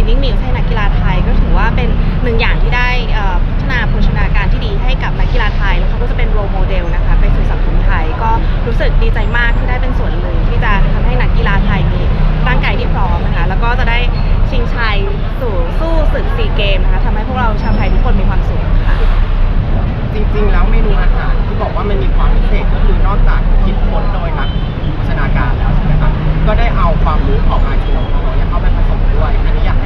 winning meal ให้นักกีฬาไทย ก็ถือว่าเป็นหนึ่งอย่างที่ได้พัฒนาโภชนาการที่ดีให้กับนักกีฬาไทย แล้วเขาก็จะเป็นโรโมเดลนะคะไปสู่สังคมไทย ก็รู้สึกดีใจมากที่ได้เป็นส่วนหนึ่งที่จะทำให้นักกีฬาไทยมีร่างกายที่พร้อมนะคะแล้วก็จะได้ชิงชัยสู่สู้ศึกซีเกมนะคะทำให้พวกเราชาวไทยทุกคนมีความสุขค่ะจริงๆ แล้วเมนูอาหารที่บอกว่ามันมีความพิเศษก็คือนอกจากคิดค้นโดยนักโภชนาการแล้วใช่ไหมครับก็ได้เอาความรู้ของอาชีพของเราเข้าไปผสมด้วยอันนี้อยาก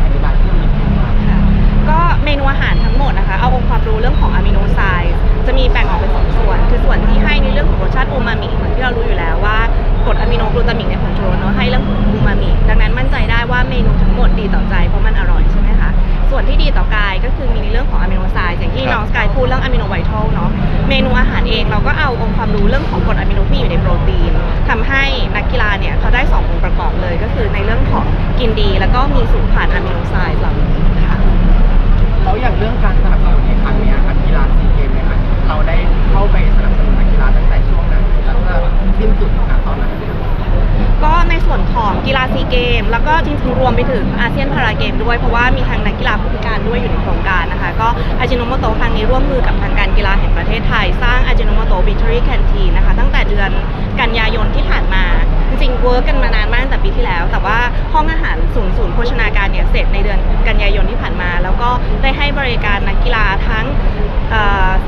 นูอาหารทั้งหมดนะคะ เอาองค์ความรู้เรื่องของอะมิโนไซด์จะมีแบ่งออกเป็นสองส่วน คือส่วนที่ให้ในเรื่องของรสชาติอูมามิเหมือนที่เรารู้อยู่แล้วว่ากรดอะมิโนกลูตามิกในผงชูรสเนอะให้เรื่องของอูมามิดังนั้นมั่นใจได้ว่าเมนูทั้งหมดดีต่อใจเพราะมันอร่อยใช่ไหมคะส่วนที่ดีต่อกายก็คือมีในเรื่องของอะมิโนไซด์อย่างที่น้องสกายพูดเรื่องอะมิโนไวทัลเนาะเมนูอาหารเองเราก็เอาองค์ความรู้เรื่องของกรดอะมิโนที่อยู่ในโปรตีนทำให้นักกีฬาเนี่ยเขาได้สององค์ประกอบเลย ก็คือในเรื่องของกินดี แล้วก็มีสูตรผ่านอะมิโนไซด์เหล่านี้ค่ะ แล้วอย่างเรื่องการสนับสนุนในครั้งเนี้ยครับกีฬาซีเกมในครั้งนี้เราได้เข้าไปสนับสนุนนักกีฬาตั้งแต่ช่วงไหนแล้วก็สิ้นสุดณตอนนั้นเลยครับ ก็ในส่วนของกีฬาซีเกม แล้วก็จริงๆรวมไปถึงอาเซียนพาราเกมด้วยเพราะว่ามีทางนักกีฬาผู้พิการด้วยอยู่ในโครงการนะคะ ก็อาจิโนโมโตครั้งนี้ร่วมมือกับทางการกีฬาแห่งประเทศไทย สร้างอาจิโนโมโตวิทเทอรี่แคนทีนะคะ ตั้งแต่เดือนกันยายนที่ผ่านมา ริงๆเวิร์กกันมานานมากตั้งแต่ปีที่แล้ว แต่ว่าห้องอาหารศูนย์ศูนย์โภชนาการเนี่ยเสร็จในเดือนกันยายนที่ผ่านมา แล้วก็ได้ให้บริการนักกีฬาทั้ง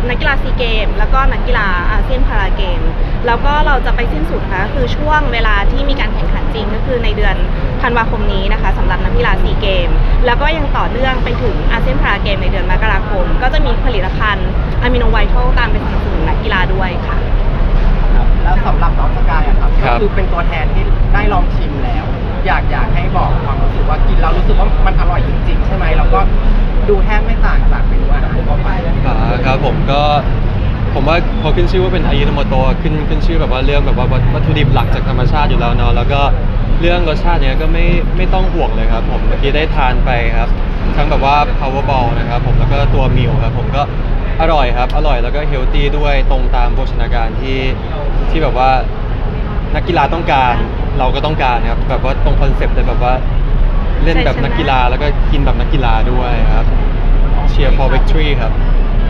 นักกีฬาซีเกม แล้วก็นักกีฬาอาเซียนพาราเกม แล้วก็เราจะไปสิ้นสุดนะคะคือช่วงเวลาที่มีการแข่งขันจริงก็คือในเดือนธันวาคมนี้นะคะสำหรับนักกีฬาซีเกม แล้วก็ยังต่อเนื่องไปถึงอาเซียนพาราเกมในเดือนมกราคม ก็จะมีผลิตภัณฑ์อะมิโนไวทัลตามไปสนับสนุนนักกีฬาด้วยค่ะ แล้วสำหรับน้องสกายอะครับครัก็บ คือเป็นตัวแทนที่ได้ลองชิมแล้ว อยากอยากให้บอกความรู้สึกว่ากินแล้วรู้สึกว่ามันอร่อยจริงๆ ใช่ไหมแล้วก็ดูแทบไม่ต่างจากเมนูอาหารทั่วไปอ่าครับผมก็ผมว่าพอขึ้นชื่อว่าเป็นอายุนโมโตขึ้นขึ้นชื่อแบบว่าเรื่องแบบว่าวัตถุดิบหลักจากธรรมชาติอยู่แล้วเนาะแล้วก็เรื่องรสชาติเนี้ยก็ไม่ไม่ต้องห่วงเลยครับผมเมื่อกี้ได้ทานไปครับทั้งแบบว่า powerball นะครับผมแล้วก็ตัวมิลครับผมก็อร่อยครับอร่อยแล้วก็เฮลตี้ด้วยตรงตามโภชนาการที่ ที่แบบว่านักกีฬาต้องการเราก็ต้องการครับแบบว่าตรงคอนเซปต์เลยแบบว่าเล่นแบบนักกีฬาแล้วก็กินแบบนักกีฬาด้วยครับเชียร์ for victory ครับ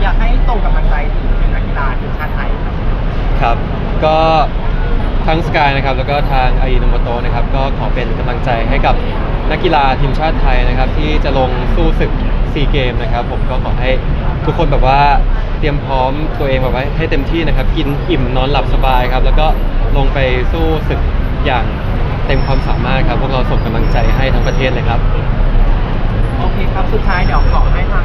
อยากให้ส่งกำลังใจถึงนักกีฬาทีมชาติไทยครับครับ ก็ทั้งสกายนะครับแล้วก็ทางไอโนโมโตนะครับก็ขอเป็นกำลังใจให้กับนักกีฬาทีมชาติไทยนะครับ ที่จะลงสู้ศึกซีเกมนะครับ ผมก็ขอให้ทุกคนแบบว่า เตรียมพร้อมตัวเองแบบว่าให้เต็มที่นะครับ กินอิ่มนอนหลับสบายครับ แล้วก็ลงไปสู้ศึกอย่างเต็มความสามารถครับ พวกเราส่งกำลังใจให้ทั้งประเทศเลยครับ โอเคครับ สุดท้ายเดี๋ยวขอให้ทาง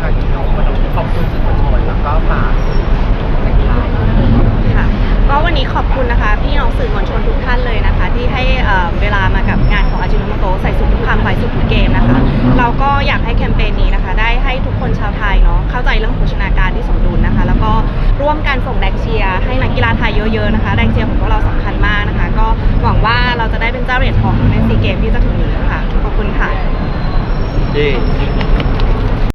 ว่